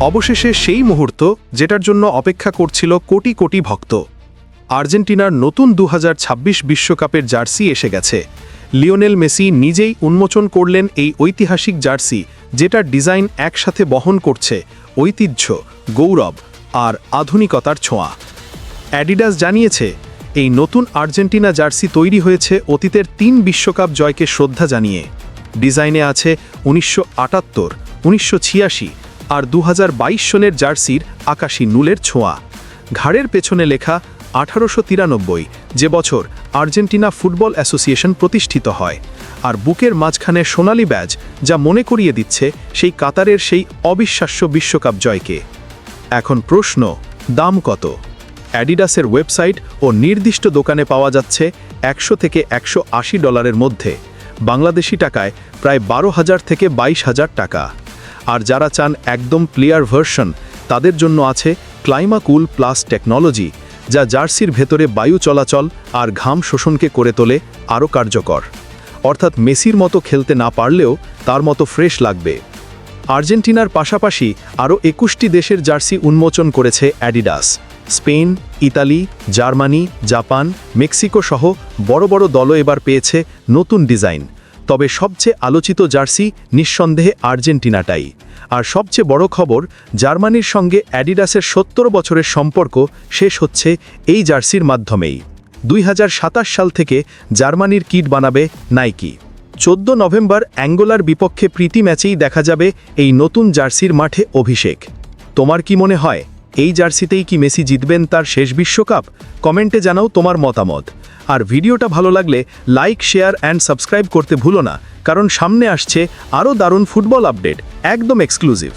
অবশেষে সেই মুহূর্ত যেটার জন্য অপেক্ষা করছিল কোটি কোটি ভক্ত। আর্জেন্টিনার নতুন দু বিশ্বকাপের জার্সি এসে গেছে। লিওনেল মেসি নিজেই উন্মোচন করলেন এই ঐতিহাসিক জার্সি, যেটার ডিজাইন একসাথে বহন করছে ঐতিহ্য, গৌরব আর আধুনিকতার ছোঁয়া। অ্যাডিডাস জানিয়েছে, এই নতুন আর্জেন্টিনা জার্সি তৈরি হয়েছে অতীতের তিন বিশ্বকাপ জয়কে শ্রদ্ধা জানিয়ে। ডিজাইনে আছে উনিশশো আটাত্তর, উনিশশো ছিয়াশি আর দু হাজার বাইশ সনের জার্সির আকাশী নুলের ছোঁয়া। ঘাড়ের পেছনে লেখা আঠারোশো তিরানব্বই, যে বছর আর্জেন্টিনা ফুটবল অ্যাসোসিয়েশন প্রতিষ্ঠিত হয়, আর বুকের মাঝখানে সোনালি ব্যাজ যা মনে করিয়ে দিচ্ছে সেই কাতারের সেই অবিশ্বাস্য বিশ্বকাপ জয়কে। এখন প্রশ্ন, দাম কত? অ্যাডিডাসের ওয়েবসাইট ও নির্দিষ্ট দোকানে পাওয়া যাচ্ছে একশো থেকে একশো আশি ডলারের মধ্যে। বাংলাদেশি টাকায় প্রায় বারো হাজার থেকে বাইশ হাজার টাকা। আর যারা চান একদম প্লেয়ার ভার্সন, তাদের জন্য আছে ক্লাইমাকুল প্লাস টেকনোলজি, যা জার্সির ভেতরে বায়ু চলাচল আর ঘাম শোষণকে করে তোলে, আরও কার্যকর। অর্থাৎ মেসির মতো খেলতে না পারলেও তার মতো ফ্রেশ লাগবে। আর্জেন্টিনার পাশাপাশি আরও একুশটি দেশের জার্সি উন্মোচন করেছে Adidas, Spain, Italy, Germany, Japan Mexico সহ বড় বড় দলও এবার পেয়েছে নতুন ডিজাইন। তবে সবচেয়ে আলোচিত জার্সি নিঃসন্দেহে আর্জেন্টিনাটাই। আর সবচেয়ে বড় খবর, জার্মানির সঙ্গে অ্যাডিডাসের সত্তর বছরের সম্পর্ক শেষ হচ্ছে এই জার্সির মাধ্যমেই। দুই হাজার সাতাশ সাল থেকে জার্মানির কিট বানাবে নাইকি। চোদ্দ নভেম্বর অ্যাঙ্গোলার বিপক্ষে প্রীতি ম্যাচেই দেখা যাবে এই নতুন জার্সির মাঠে অভিষেক। তোমার কি মনে হয়? এই জার্সিতেই কি মেসি জিতবেন তার শেষ বিশ্বকাপ? কমেন্টে জানাও তোমার মতামত। আর ভিডিওটা ভালো লাগলে লাইক, শেয়ার অ্যান্ড সাবস্ক্রাইব করতে ভুলো না, কারণ সামনে আসছে আরও দারুণ ফুটবল আপডেট, একদম এক্সক্লুসিভ